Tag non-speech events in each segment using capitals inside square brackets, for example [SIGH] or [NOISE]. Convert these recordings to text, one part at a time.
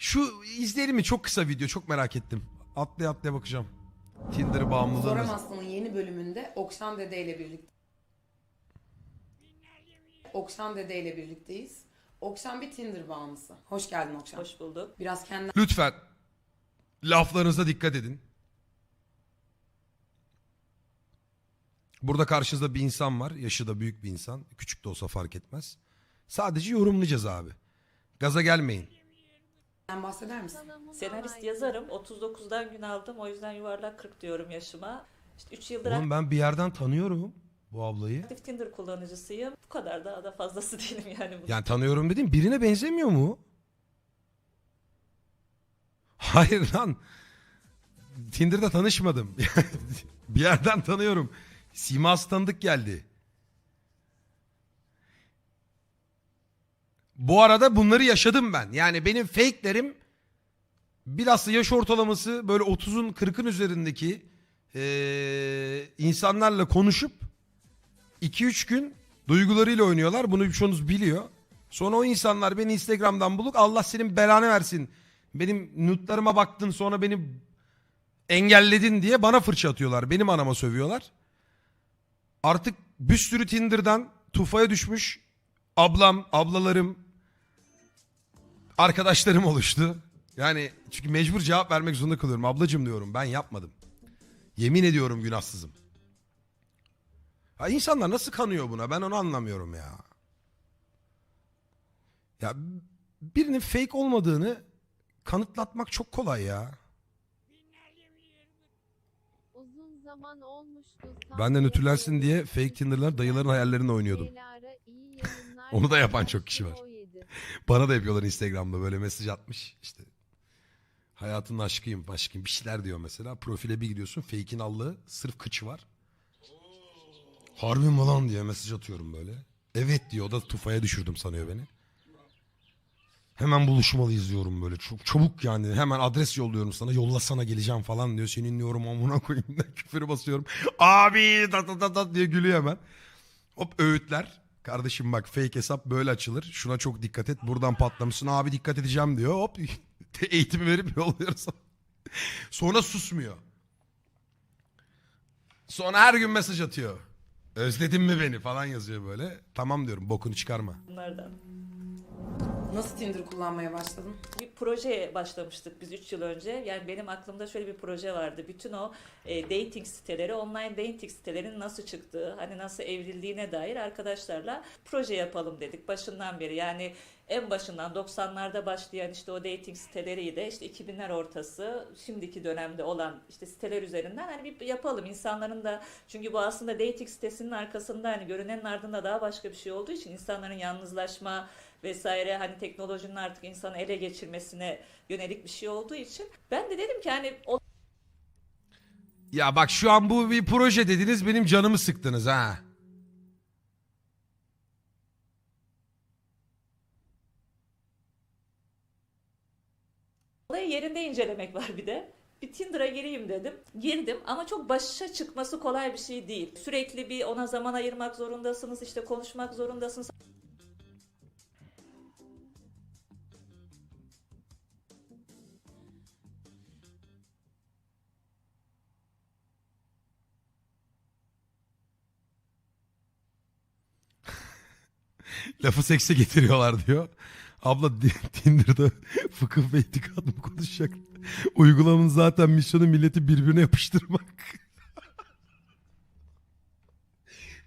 Şu izleyelim mi? Çok kısa video. Çok merak ettim. Atlaya atlaya bakacağım. Tinder bağımlılığı. Zoram nasıl- Aslan'ın yeni bölümünde Okşan Dede ile birlikte. Okşan Dede ile birlikteyiz. Okşan bir Tinder bağımlısı. Hoş geldin Okşan. Hoş bulduk. Biraz kendinden Lütfen laflarınıza dikkat edin. Burada karşınızda bir insan var. Yaşı da büyük bir insan. Küçük de olsa fark etmez. Sadece yorumlayacağız abi. Gaza gelmeyin. Bahseder misin? Senarist yazarım. 39'dan gün aldım. O yüzden yuvarlak 40 diyorum yaşıma. İşte 3 yıldır Oğlum ben bir yerden tanıyorum bu ablayı. aktif Tinder kullanıcısıyım. Bu kadar daha da fazlası [LAUGHS] değilim yani. Bu. Yani tanıyorum dedim birine benzemiyor mu? Hayır lan. Tinder'da tanışmadım. [LAUGHS] bir yerden tanıyorum. Siması tanıdık geldi. Bu arada bunları yaşadım ben. Yani benim fake'lerim bilhassa yaş ortalaması böyle 30'un 40'ın üzerindeki eee, insanlarla konuşup 2-3 gün duygularıyla oynuyorlar. Bunu birçoğunuz biliyor. Sonra o insanlar beni Instagram'dan bulup Allah senin belanı versin. Benim nutlarıma baktın sonra beni engelledin diye bana fırça atıyorlar. Benim anama sövüyorlar. Artık bir sürü Tinder'dan tufaya düşmüş ablam, ablalarım, arkadaşlarım oluştu. Yani çünkü mecbur cevap vermek zorunda kalıyorum. Ablacım diyorum ben yapmadım. Yemin ediyorum günahsızım. Ya insanlar nasıl kanıyor buna? Ben onu anlamıyorum ya. Ya birinin fake olmadığını kanıtlatmak çok kolay ya. Uzun zaman olmuştu. Ben de nötrlensin diye fake Tinder'lar dayıların hayallerinde oynuyordum. [LAUGHS] Onu da yapan çok kişi var. [LAUGHS] Bana da yapıyorlar Instagram'da böyle mesaj atmış işte. Hayatının aşkıyım, aşkıyım bir şeyler diyor mesela. Profile bir gidiyorsun fake'in allığı sırf kıçı var. Harbi mi lan diye mesaj atıyorum böyle. Evet diyor o da tufaya düşürdüm sanıyor beni. Hemen buluşmalıyız diyorum böyle. Çok çabuk yani. Hemen adres yolluyorum sana. Yollasana geleceğim falan diyor. Senin diyorum amına koyayım [LAUGHS] da küfür basıyorum. Abi tat tat tat tat diye gülüyor hemen. Hop öğütler. Kardeşim bak fake hesap böyle açılır. Şuna çok dikkat et. Buradan patlamışsın. Abi dikkat edeceğim diyor. Hop [LAUGHS] eğitimi verip yolluyoruz. [LAUGHS] Sonra susmuyor. Sonra her gün mesaj atıyor. Özledin mi beni falan yazıyor böyle. Tamam diyorum bokunu çıkarma. Bunlardan. Nasıl Tinder kullanmaya başladın? Bir projeye başlamıştık biz 3 yıl önce. Yani benim aklımda şöyle bir proje vardı. Bütün o e, dating siteleri, online dating sitelerinin nasıl çıktığı, hani nasıl evrildiğine dair arkadaşlarla proje yapalım dedik başından beri. Yani en başından 90'larda başlayan işte o dating siteleriydi. İşte 2000'ler ortası, şimdiki dönemde olan işte siteler üzerinden hani bir yapalım. insanların da çünkü bu aslında dating sitesinin arkasında hani görünenin ardında daha başka bir şey olduğu için insanların yalnızlaşma vesaire hani teknolojinin artık insanı ele geçirmesine yönelik bir şey olduğu için ben de dedim ki hani o Ya bak şu an bu bir proje dediniz benim canımı sıktınız ha. olayı yerinde incelemek var bir de. Bir Tinder'a gireyim dedim. Girdim ama çok başa çıkması kolay bir şey değil. Sürekli bir ona zaman ayırmak zorundasınız, işte konuşmak zorundasınız. Lafı sekse getiriyorlar diyor. Abla Tinder'da [LAUGHS] fıkıh ve itikad mı konuşacak? Uygulamanın zaten misyonu milleti birbirine yapıştırmak. [LAUGHS]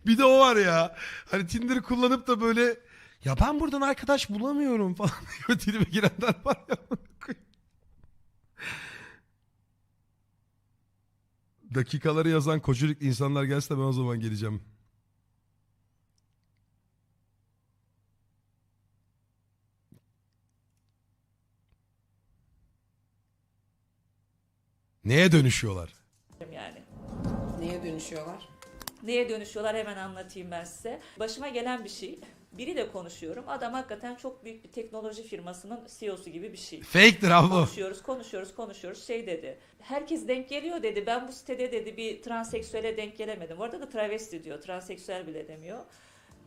bir de o var ya. Hani Tinder'ı kullanıp da böyle ya ben buradan arkadaş bulamıyorum [LAUGHS] falan diyor. Dilime girenler var ya. Dakikaları yazan koculik insanlar gelse ben o zaman geleceğim. Neye dönüşüyorlar? yani. Neye dönüşüyorlar? Neye dönüşüyorlar hemen anlatayım ben size. Başıma gelen bir şey. Biriyle konuşuyorum. Adam hakikaten çok büyük bir teknoloji firmasının CEO'su gibi bir şey. Fake'tir abla. Konuşuyoruz, konuşuyoruz, konuşuyoruz. Şey dedi. Herkes denk geliyor dedi. Ben bu sitede dedi bir transseksüele denk gelemedim. Orada da travesti diyor. Transseksüel bile demiyor.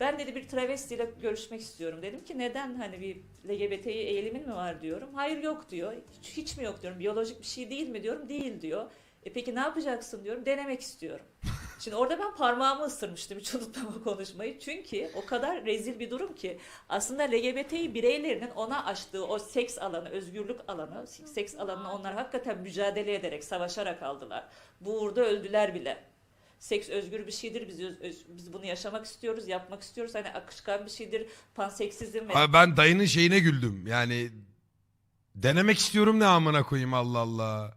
Ben dedi bir travestiyle görüşmek istiyorum. Dedim ki neden hani bir LGBTİ eğilimin mi var diyorum. Hayır yok diyor. Hiç, hiç mi yok diyorum. Biyolojik bir şey değil mi diyorum. Değil diyor. E peki ne yapacaksın diyorum. Denemek istiyorum. [LAUGHS] Şimdi orada ben parmağımı ısırmıştım hiç unutmam o konuşmayı. Çünkü o kadar rezil bir durum ki aslında LGBTİ bireylerinin ona açtığı o seks alanı, özgürlük alanı, seks alanını onlar hakikaten mücadele ederek, savaşarak aldılar. Bu uğurda öldüler bile. Seks özgür bir şeydir. Biz öz- öz- biz bunu yaşamak istiyoruz, yapmak istiyoruz. Hani akışkan bir şeydir. Panseksizm ve Abi ben dayının şeyine güldüm. Yani denemek istiyorum ne amına koyayım Allah Allah.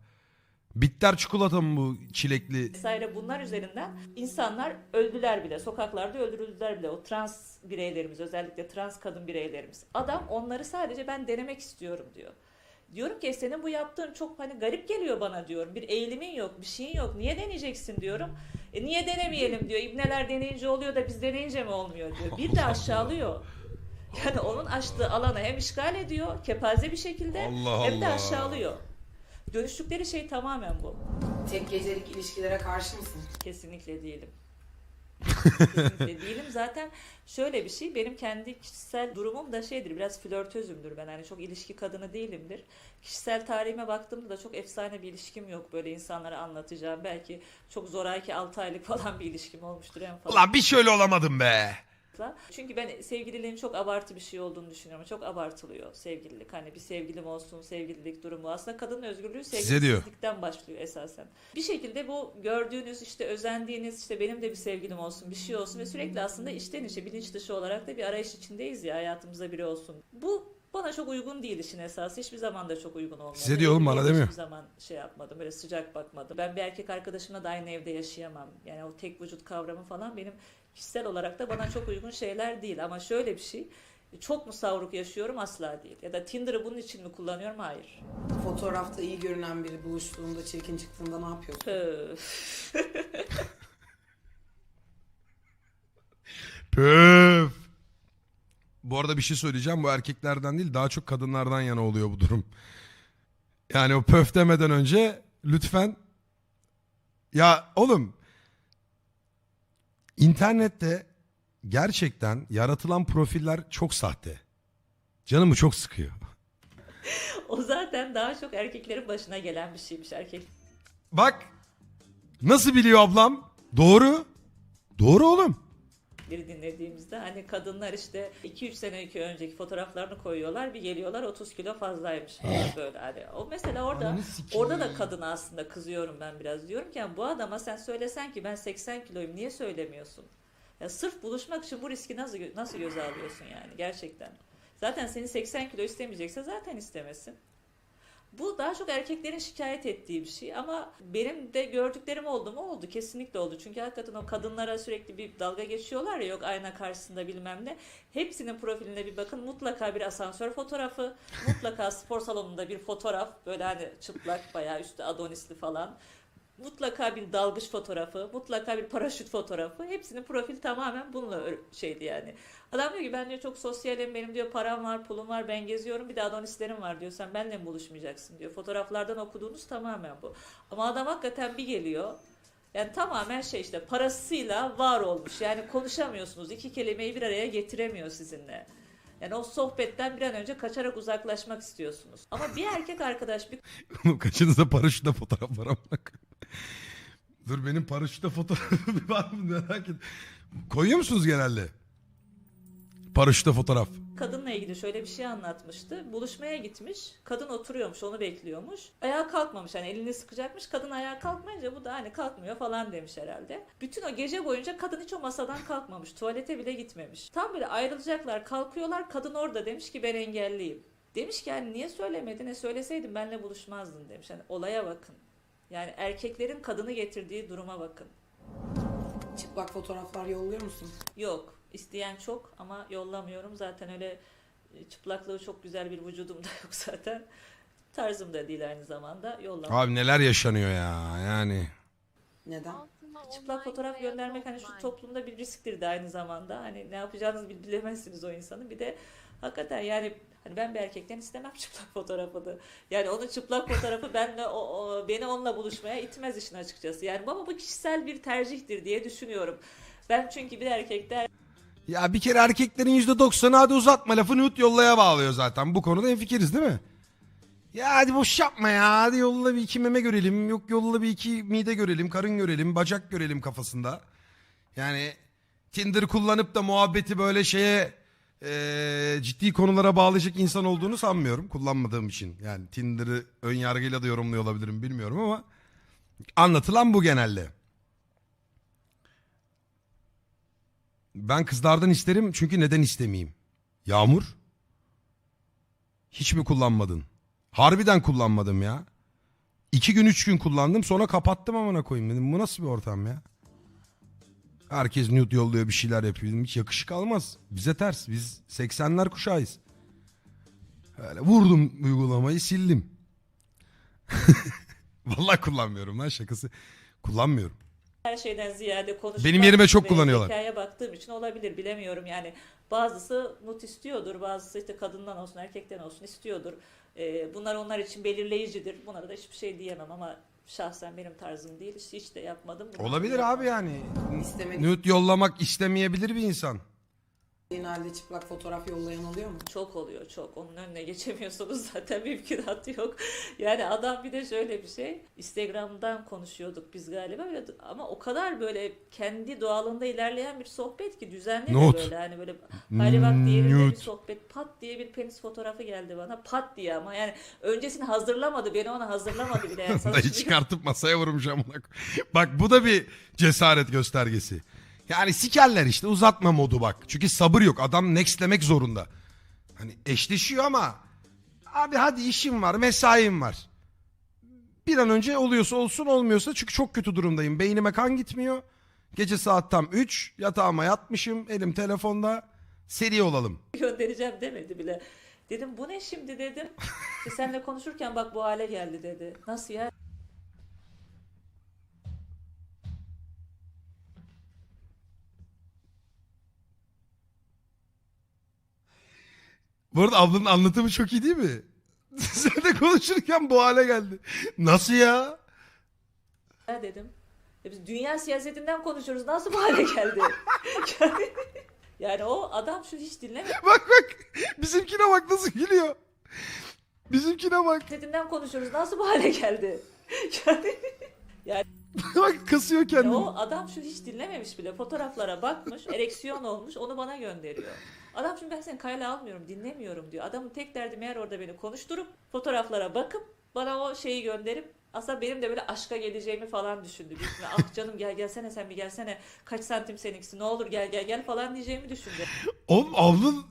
Bitter çikolata mı bu çilekli? vesaire bunlar üzerinden insanlar öldüler bile. Sokaklarda öldürüldüler bile. O trans bireylerimiz özellikle trans kadın bireylerimiz. Adam onları sadece ben denemek istiyorum diyor. Diyorum ki senin bu yaptığın çok hani garip geliyor bana diyorum. Bir eğilimin yok, bir şeyin yok. Niye deneyeceksin diyorum. E niye denemeyelim diyor. İbneler deneyince oluyor da biz deneyince mi olmuyor diyor. Bir de aşağılıyor. Yani onun açtığı alanı hem işgal ediyor kepaze bir şekilde Allah hem de Allah. aşağılıyor. Dönüştükleri şey tamamen bu. Tek gecelik ilişkilere karşı mısın? Kesinlikle değilim. Kesinlikle değilim. Zaten şöyle bir şey benim kendi kişisel durumum da şeydir biraz flörtözümdür ben hani çok ilişki kadını değilimdir. Kişisel tarihime baktığımda da çok efsane bir ilişkim yok böyle insanlara anlatacağım. Belki çok zoraki 6 aylık [LAUGHS] falan bir ilişkim olmuştur en fazla. Ulan bir şöyle olamadım be. Çünkü ben sevgililiğin çok abartı bir şey olduğunu düşünüyorum. Çok abartılıyor sevgililik. Hani bir sevgilim olsun, sevgililik durumu. Aslında kadının özgürlüğü sevgilisizlikten başlıyor esasen. Bir şekilde bu gördüğünüz işte özendiğiniz işte benim de bir sevgilim olsun, bir şey olsun ve sürekli aslında içten içe bilinç dışı olarak da bir arayış içindeyiz ya hayatımızda biri olsun. Bu bana çok uygun değil işin esası. Hiçbir zaman da çok uygun olmadı. Size diyor oğlum, bana demiyor. Hiçbir zaman şey yapmadım. Böyle sıcak bakmadım. Ben bir erkek arkadaşımla da aynı evde yaşayamam. Yani o tek vücut kavramı falan benim kişisel olarak da bana çok uygun şeyler değil. Ama şöyle bir şey. Çok mu savruk yaşıyorum? Asla değil. Ya da Tinder'ı bunun için mi kullanıyorum? Hayır. Fotoğrafta iyi görünen biri buluştuğunda, çirkin çıktığında ne yapıyorsun? Pöf. [LAUGHS] Bu arada bir şey söyleyeceğim. Bu erkeklerden değil daha çok kadınlardan yana oluyor bu durum. Yani o pöf demeden önce lütfen ya oğlum internette gerçekten yaratılan profiller çok sahte. Canımı çok sıkıyor. [LAUGHS] O zaten daha çok erkeklerin başına gelen bir şeymiş. Erkek Bak nasıl biliyor ablam? Doğru. Doğru oğlum. Bir dinlediğimizde hani kadınlar işte 2-3 sene önceki fotoğraflarını koyuyorlar bir geliyorlar 30 kilo fazlaymış falan böyle hani o mesela orada orada da kadına aslında kızıyorum ben biraz diyorum ki "Ya bu adama sen söylesen ki ben 80 kiloyum niye söylemiyorsun? Ya sırf buluşmak için bu riski nasıl nasıl göze alıyorsun yani gerçekten? Zaten seni 80 kilo istemeyecekse zaten istemesin. Bu daha çok erkeklerin şikayet ettiği bir şey ama benim de gördüklerim oldu mu oldu kesinlikle oldu. Çünkü hakikaten o kadınlara sürekli bir dalga geçiyorlar ya yok ayna karşısında bilmem ne. Hepsinin profiline bir bakın mutlaka bir asansör fotoğrafı, mutlaka spor salonunda bir fotoğraf böyle hani çıplak bayağı üstü adonisli falan. Mutlaka bir dalgıç fotoğrafı, mutlaka bir paraşüt fotoğrafı. Hepsinin profil tamamen bununla şeydi yani. Adam diyor ki ben diyor çok sosyalim, benim diyor param var, pulum var, ben geziyorum bir de adonislerim var diyor. Sen benimle mi buluşmayacaksın diyor. Fotoğraflardan okuduğunuz tamamen bu. Ama adam hakikaten bir geliyor. Yani tamamen şey işte parasıyla var olmuş. Yani konuşamıyorsunuz. iki kelimeyi bir araya getiremiyor sizinle. Yani o sohbetten bir an önce kaçarak uzaklaşmak istiyorsunuz. Ama bir erkek arkadaş bir [LAUGHS] Oğlum kaçınızda paraşütle fotoğraf var amına. Dur benim paraşütle fotoğrafım [LAUGHS] var mı merak et. Koyuyor musunuz genelde? Paraşütle fotoğraf. kadınla ilgili şöyle bir şey anlatmıştı. Buluşmaya gitmiş. Kadın oturuyormuş, onu bekliyormuş. Ayağa kalkmamış. Hani elini sıkacakmış. Kadın ayağa kalkmayınca bu da hani kalkmıyor falan demiş herhalde. Bütün o gece boyunca kadın hiç o masadan kalkmamış. Tuvalete bile gitmemiş. Tam böyle ayrılacaklar, kalkıyorlar. Kadın orada demiş ki ben engelliyim. Demiş ki yani niye söylemedin? E söyleseydin benimle buluşmazdın demiş. Hani olaya bakın. Yani erkeklerin kadını getirdiği duruma bakın. Çıplak fotoğraflar yolluyor musun? Yok. isteyen çok ama yollamıyorum. Zaten öyle e, çıplaklığı çok güzel bir vücudum da [LAUGHS] yok zaten. Tarzım da değil aynı zamanda. Yollamam. Abi neler yaşanıyor ya yani. Neden? Altıma Çıplak fotoğraf göndermek hani şu toplumda bir risktir de aynı zamanda. Hani ne yapacağınızı bil- bilemezsiniz o insanın. Bir de hakikaten yani hani ben bir erkekten istemem çıplak [LAUGHS] fotoğrafını. Yani onun çıplak fotoğrafı benle o, o- beni onunla buluşmaya itmez işin açıkçası. Yani ama bu kişisel bir tercihtir diye düşünüyorum. Ben çünkü bir erkekte Ya bir kere erkeklerin yüzde doksanı hadi uzatma lafı nude yollaya bağlıyor zaten. Bu konuda hemfikiriz değil mi? Ya hadi boş yapma ya. Hadi yolla bir iki meme görelim. Yok yolla bir iki mide görelim, karın görelim, bacak görelim kafasında. Yani Tinder kullanıp da muhabbeti böyle şeye eee, ciddi konulara bağlayacak insan olduğunu sanmıyorum. Kullanmadığım için. Yani Tinder'ı ön yargıyla da yorumluyor olabilirim bilmiyorum ama anlatılan bu genelde. Ben kızlardan isterim çünkü neden istemeyeyim? Yağmur? Hiç mi kullanmadın? Harbiden kullanmadım ya. İki gün üç gün kullandım sonra kapattım amına koyayım dedim. Bu nasıl bir ortam ya? Herkes nude yolluyor bir şeyler yapıyor. Hiç yakışık almaz. Bize ters. Biz 80'ler kuşağıyız. Öyle vurdum uygulamayı sildim. [LAUGHS] Vallahi kullanmıyorum lan şakası. Kullanmıyorum. her şeyden ziyade konuşmak Benim yerime çok ve kullanıyorlar. Hikaye baktığım için olabilir bilemiyorum yani. Bazısı nut istiyordur, bazısı işte kadından olsun erkekten olsun istiyordur. Ee, bunlar onlar için belirleyicidir. Bunlara da hiçbir şey diyemem ama şahsen benim tarzım değil. Hiç, hiç de yapmadım. Bunu Olabilir abi yani. İstemediğin Nude yollamak istemeyebilir bir insan. Halde çıplak fotoğraf yollayan oluyor mu? Çok oluyor çok. Onun önüne geçemiyorsunuz [LAUGHS] zaten mümkünatı yok. Yani adam bir de şöyle bir şey. Instagram'dan konuşuyorduk biz galiba Öyle- ama o kadar böyle kendi doğalında ilerleyen bir sohbet ki düzenli Not. böyle hani böyle hali bak diğerinde Nude. bir sohbet pat diye bir penis fotoğrafı geldi bana pat diye ama yani öncesini hazırlamadı beni ona hazırlamadı bile yani [LAUGHS] sana çıkartıp masaya vurmuş amına Bak bu da bir cesaret göstergesi. Yani sikerler işte uzatma modu bak. Çünkü sabır yok. Adam nextlemek zorunda. Hani eşleşiyor ama abi hadi işim var, mesaim var. Bir an önce oluyorsa olsun olmuyorsa çünkü çok kötü durumdayım. Beynime kan gitmiyor. Gece saat tam 3 yatağıma yatmışım elim telefonda. Seri olalım. göndereceğim demedi bile. Dedim bu ne şimdi dedim. İşte [LAUGHS] seninle konuşurken bak bu hale geldi dedi. Nasıl ya? Bu arada ablanın anlatımı çok iyi değil mi? [LAUGHS] Sen de konuşurken bu hale geldi. Nasıl ya? Ya dedim. E biz dünya siyasetinden konuşuyoruz. Nasıl bu hale geldi? yani, [LAUGHS] yani o adam şu hiç dinlemiyor. [LAUGHS] Bak bak. Bizimkine bak nasıl gülüyor. Bizimkine bak. Siyasetinden konuşuyoruz. Nasıl bu hale geldi? yani bak kasıyor kendini. o adam şu hiç dinlememiş bile. Fotoğraflara bakmış. Ereksiyon olmuş. Onu bana gönderiyor. Adam şimdi ben seni kayla almıyorum. Dinlemiyorum diyor. Adamın tek derdi meğer orada beni konuşturup fotoğraflara bakıp bana o şeyi gönderip aslında benim de böyle aşka geleceğimi falan düşündü. Büyük ihtimalle, ah canım gel gelsene sen bir gelsene. Kaç santim seninkisi ne olur gel gel gel falan diyeceğimi düşündü. Oğlum ablanın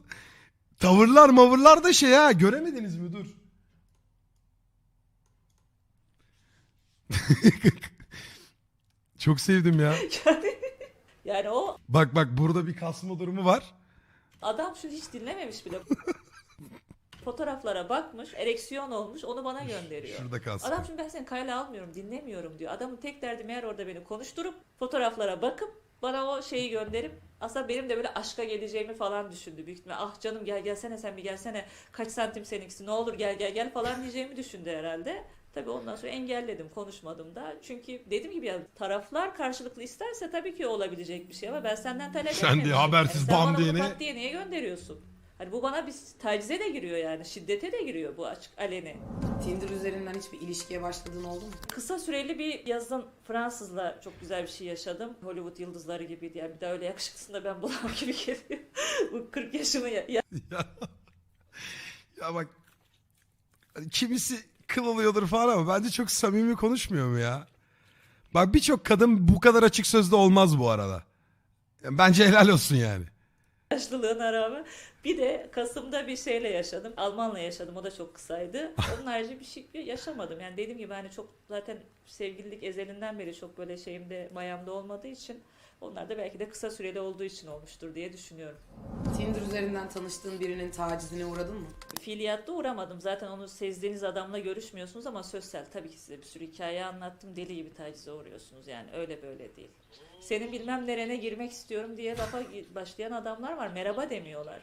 tavırlar mavırlar da şey ha. Göremediniz mi? Dur. [LAUGHS] Çok sevdim ya. Yani, [LAUGHS] yani o Bak bak burada bir kasma durumu var. Adam şu hiç dinlememiş bile. [LAUGHS] Fotoğraflara bakmış, ereksiyon olmuş, onu bana gönderiyor. Şurada kalsın. Adam şimdi ben seni kayla almıyorum, dinlemiyorum diyor. Adamın tek derdi meğer orada beni konuşturup fotoğraflara bakıp bana o şeyi gönderip aslında benim de böyle aşka geleceğimi falan düşündü büyük ihtimalle. Ah canım gel gelsene sen bir gelsene. Kaç santim seninkisi ne olur gel gel gel falan diyeceğimi düşündü herhalde. Tabii ondan sonra engelledim, konuşmadım da. Çünkü dediğim gibi ya taraflar karşılıklı isterse tabii ki olabilecek bir şey ama ben senden talep Sen etmedim. de habersiz sen bam bana bunu diyene- pat diye niye gönderiyorsun? Hani bu bana bir tacize de giriyor yani. Şiddete de giriyor bu açık aleni. Tinder üzerinden hiçbir ilişkiye başladığın oldu mu? Kısa süreli bir yazın Fransızla çok güzel bir şey yaşadım. Hollywood yıldızları gibiydi. Yani bir daha öyle yakışıklısını da ben bulamam gibi geliyor. [LAUGHS] bu 40 yaşımı ya- ya- [LAUGHS] ya, ya bak hani kimisi kıl oluyordur falan ama bence çok samimi konuşmuyor mu ya? Bak birçok kadın bu kadar açık sözlü olmaz bu arada. Yani Bence helal olsun yani. Yaşlılığına rağmen. Bir de Kasım'da bir şeyle yaşadım. Almanla yaşadım. O da çok kısaydı. [LAUGHS] Onun harici bir şey yaşamadım. Yani dediğim gibi hani çok zaten sevgililik ezelinden beri çok böyle şeyimde mayamda olmadığı için onlar da belki de kısa süreli olduğu için olmuştur diye düşünüyorum. Tinder üzerinden tanıştığın birinin tacizine uğradın mı? Fiiliyatta uğramadım. Zaten onu sezdiğiniz adamla görüşmüyorsunuz ama sosyal. Tabii ki size bir sürü hikaye anlattım. Deli gibi tacize uğruyorsunuz yani. Öyle böyle değil. Senin bilmem nerene girmek istiyorum diye lafa başlayan adamlar var. Merhaba demiyorlar.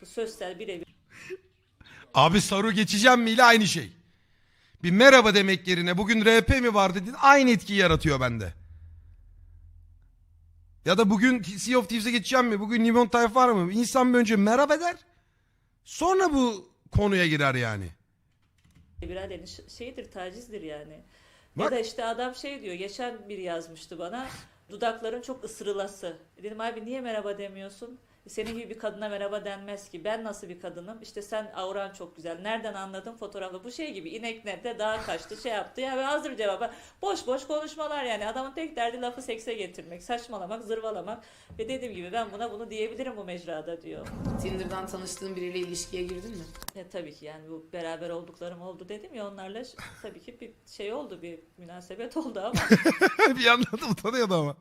Bu sosyal birebir. Abi Saru geçeceğim mi ile aynı şey. Bir merhaba demek yerine bugün RP mi var dedin aynı etkiyi yaratıyor bende. Ya da bugün Sea of Thieves'e geçeceğim mi? Bugün Limon Tayf var mı? İnsan bir önce merhaba der. Sonra bu konuya girer yani. biraderin ş- şeydir, tacizdir yani. Bak. Ya da işte adam şey diyor, geçen biri yazmıştı bana, dudakların çok ısırılası. Dedim abi niye merhaba demiyorsun? Senin gibi bir kadına merhaba denmez ki. Ben nasıl bir kadınım? İşte sen auran çok güzel. Nereden anladın fotoğrafla? Bu şey gibi inek nerede dağa kaçtı şey yaptı. Ya ve hazır cevaba. Boş boş konuşmalar yani. Adamın tek derdi lafı sekse getirmek, saçmalamak, zırvalamak. Ve dediğim gibi ben buna bunu diyebilirim bu mecrada diyor. Tinder'dan tanıştığın biriyle ilişkiye girdin mi? E, tabii ki yani bu beraber olduklarım oldu dedim ya onlarla tabii ki bir şey oldu bir münasebet [LAUGHS] oldu ama bir yandan da utanıyordu ama.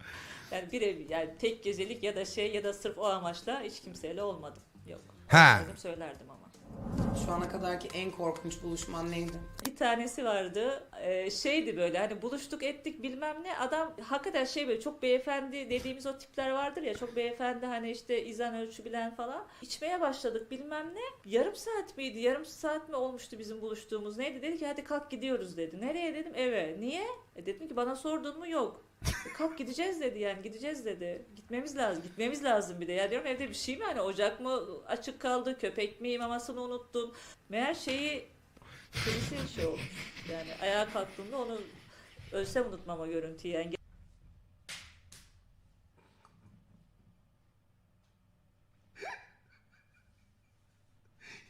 Yani bir yani tek gecelik ya da şey ya da sırf o amaçla hiç kimseyle olmadım. Yok. Ha. Dedim söylerdim ama. Şu ana kadarki en korkunç buluşman neydi? Bir tanesi vardı. E, şeydi böyle hani buluştuk ettik bilmem ne. Adam hakikaten şey böyle çok beyefendi dediğimiz o tipler vardır ya çok beyefendi hani işte izan ölçü bilen falan. İçmeye başladık bilmem ne. Yarım saat miydi yarım saat mi olmuştu bizim buluştuğumuz neydi? Dedi ki hadi kalk gidiyoruz dedi. Nereye? dedim. Eve. Niye? E dedim ki bana sordun mu? Yok. "E, [LAUGHS] kalk gideceğiz dedi yani gideceğiz dedi gitmemiz lazım gitmemiz lazım bir de ya diyorum evde bir şey mi hani ocak mı açık kaldı köpek mi mamasını unuttum meğer şeyi Birisi şey olmuş. Yani ayağa kalktığımda onu ölsem unutmama görüntüyü yani. [LAUGHS]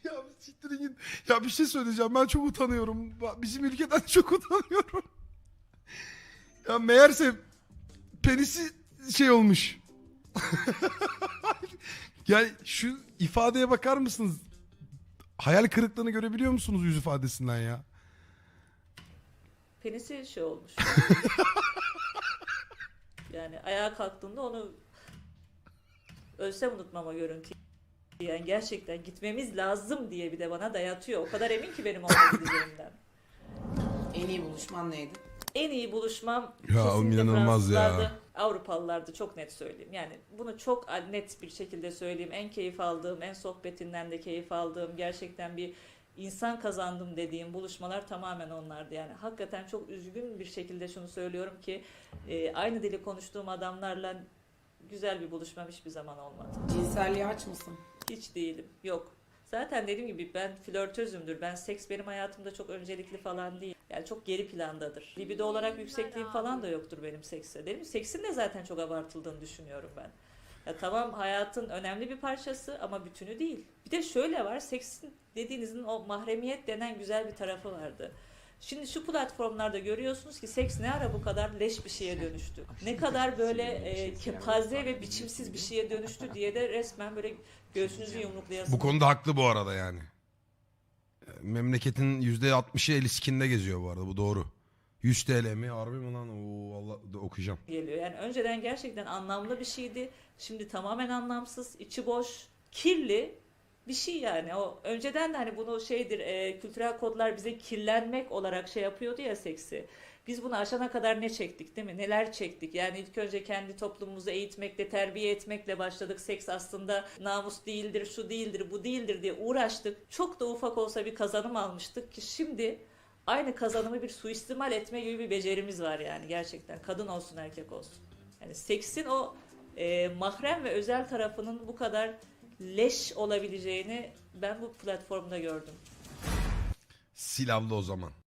Ya bir siktirin. Ya bir şey söyleyeceğim. Ben çok utanıyorum. Bizim ülkeden [LAUGHS] çok utanıyorum. Ya meğerse penisi şey olmuş. [LAUGHS] yani şu ifadeye bakar mısınız? Hayal kırıklığını görebiliyor musunuz yüz ifadesinden ya? Penisi şey olmuş. [LAUGHS] yani ayağa kalktığımda onu ölsem unutmama görüntüyü. Yani gerçekten gitmemiz lazım diye bir de bana dayatıyor. O kadar emin ki benim gideceğimden. En iyi buluşman neydi? En iyi buluşmam Ya inanılmaz ya. Fransızlardı, Avrupalılardı çok net söyleyeyim. Yani bunu çok net bir şekilde söyleyeyim. En keyif aldığım, en sohbetinden de keyif aldığım, gerçekten bir insan kazandım dediğim buluşmalar tamamen onlardı. Yani hakikaten çok üzgün bir şekilde şunu söylüyorum ki e, aynı dili konuştuğum adamlarla güzel bir buluşmam hiçbir zaman olmadı. Cinselliğe aç mısın? Hiç değilim. Yok. Zaten dediğim gibi ben flörtözümdür. Ben seks benim hayatımda çok öncelikli falan değil. Yani çok geri plandadır. Libido olarak yüksekliğim falan da yoktur benim sekse. Dedim seksin de zaten çok abartıldığını düşünüyorum ben. Ya tamam hayatın önemli bir parçası ama bütünü değil. Bir de şöyle var seksin dediğinizin o mahremiyet denen güzel bir tarafı vardı. Şimdi şu platformlarda görüyorsunuz ki seks ne ara bu kadar leş bir şeye dönüştü. Ne kadar böyle e, kepaze ve biçimsiz bir şeye dönüştü diye de resmen böyle göğsünüzü yumruklayasınız. Bu konuda haklı bu arada yani. Memleketin %60'ı el iskinde geziyor bu arada bu doğru. 100 TL mi? Harbi mi lan? Oo, Allah okuyacağım. geliyor. Yani önceden gerçekten anlamlı bir şeydi. Şimdi tamamen anlamsız, içi boş, kirli bir şey yani. O önceden de hani bunu şeydir e, kültürel kodlar bize kirlenmek olarak şey yapıyordu ya seksi. Biz bunu aşana kadar ne çektik değil mi? Neler çektik? Yani ilk önce kendi toplumumuzu eğitmekle, terbiye etmekle başladık. Seks aslında namus değildir, şu değildir, bu değildir diye uğraştık. Çok da ufak olsa bir kazanım almıştık ki şimdi aynı kazanımı bir suistimal etme gibi bir becerimiz var yani gerçekten. Kadın olsun erkek olsun. Yani seksin o e, mahrem ve özel tarafının bu kadar leş olabileceğini ben bu platformda gördüm. Silahlı o zaman.